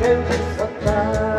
산에다 뱀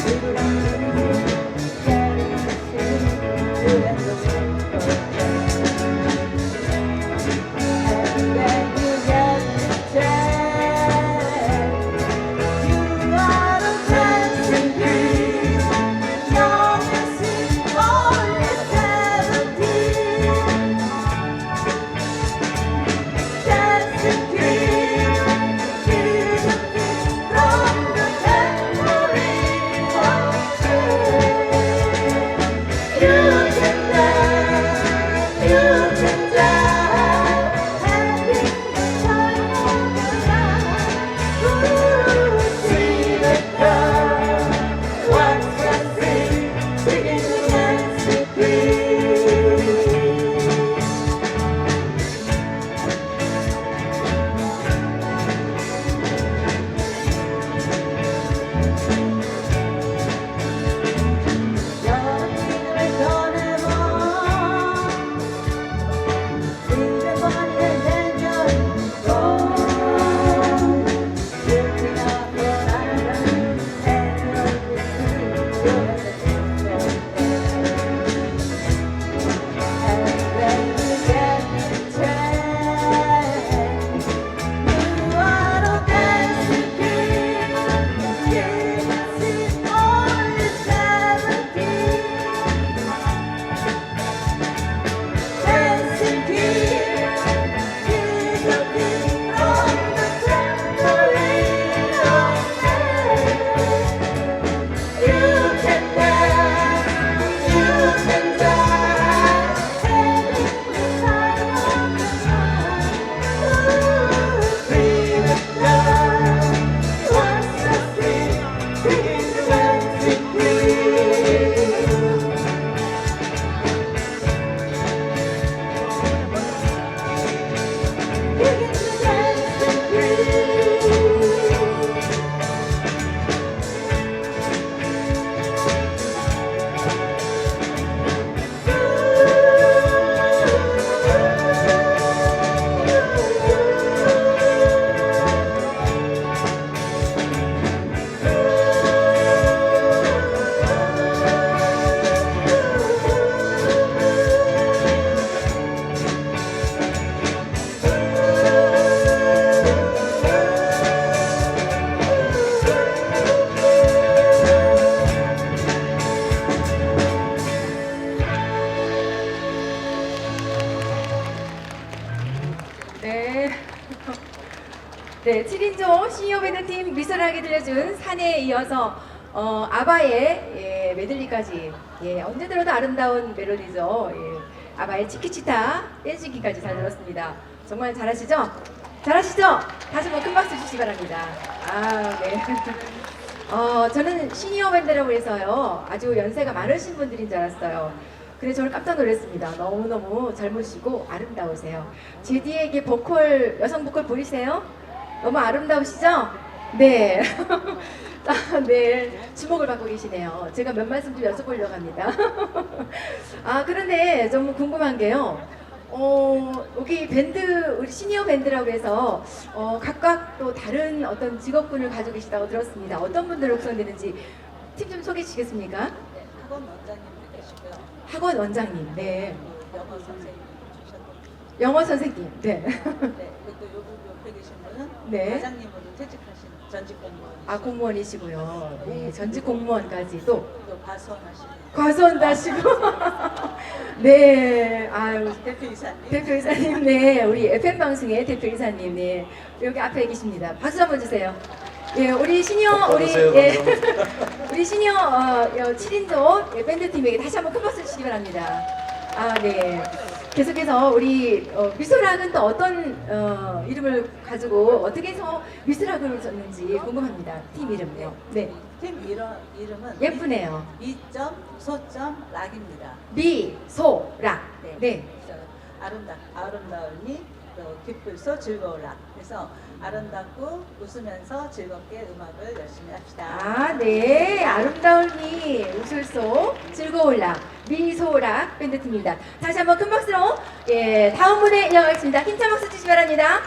take 네, 7인조 시니어 밴드팀 미소하게 들려준 산에 이어서 어, 아바의 예, 메들리까지 예, 언제 들어도 아름다운 멜로디죠. 예, 아바의 치키치타 댄스기까지 잘 들었습니다. 정말 잘하시죠? 잘하시죠? 다시 한번 큰 박수 주시기 바랍니다. 아, 네. 어, 저는 시니어 밴드라고 해서요. 아주 연세가 많으신 분들인 줄 알았어요. 근데 저는 깜짝 놀랐습니다. 너무너무 젊으시고 아름다우세요. 제 뒤에 이게 보컬, 여성 보컬 보이세요? 너무 아름다우시죠? 네. 아, 네. 주목을 받고 계시네요. 제가 몇 말씀 좀 여쭤보려고 합니다. 아, 그런데 좀 궁금한 게요. 어, 여기 밴드, 우리 시니어 밴드라고 해서, 어, 각각 또 다른 어떤 직업군을 가지고 계시다고 들었습니다. 어떤 분들로 구성되는지 팀 좀 소개해 주시겠습니까? 네, 학원 원장님도 계시고요. 학원 원장님, 네. 그 영어 선생님 영어 선생님, 네. 네, 그리고 요옆 분은 네. 과장님으로 퇴직하신 전직 공무원. 아, 공무원이시고요. 네, 전직 공무원까지 또또 과수원하시는 과수원도 하시고. 네, 아유, 대표이사님. 대표이사님, 네, 우리 FM 방송의 대표이사님, 네, 여기 앞에 계십니다. 박수 한번 주세요. 예, 우리 시니어, 우리, 받으세요, 예. 우리 시니어 어, 7인조 예, 밴드 팀에게 다시 한번 큰 박수 주시기 바랍니다. 아, 네. 계속해서 우리 어, 미소락은 또 어떤 어, 이름을 가지고 어떻게 해서 미소락을 줬는지 궁금합니다. 팀 이름요. 네, 팀 이름, 이름은 예쁘네요. 이점 소점 락입니다. 미소락. 네. 네. 아름다 아름다우니 또 기쁠소 즐거울라. 그래서 아름답고 웃으면서 즐겁게 음악을 열심히 합시다. 아, 네. 아름다우니 웃을소 즐거울라 미소락 밴드팀입니다. 다시 한번 큰 박수로 예 다음 무대 이어가겠습니다. 힘찬 박수 주시 기 바랍니다.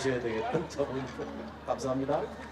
보셔야 되겠다. 저분 감사합니다.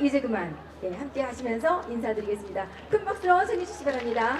이제 그만 네, 함께 하시면서 인사드리겠습니다. 큰 박수로 청해주시기 바랍니다.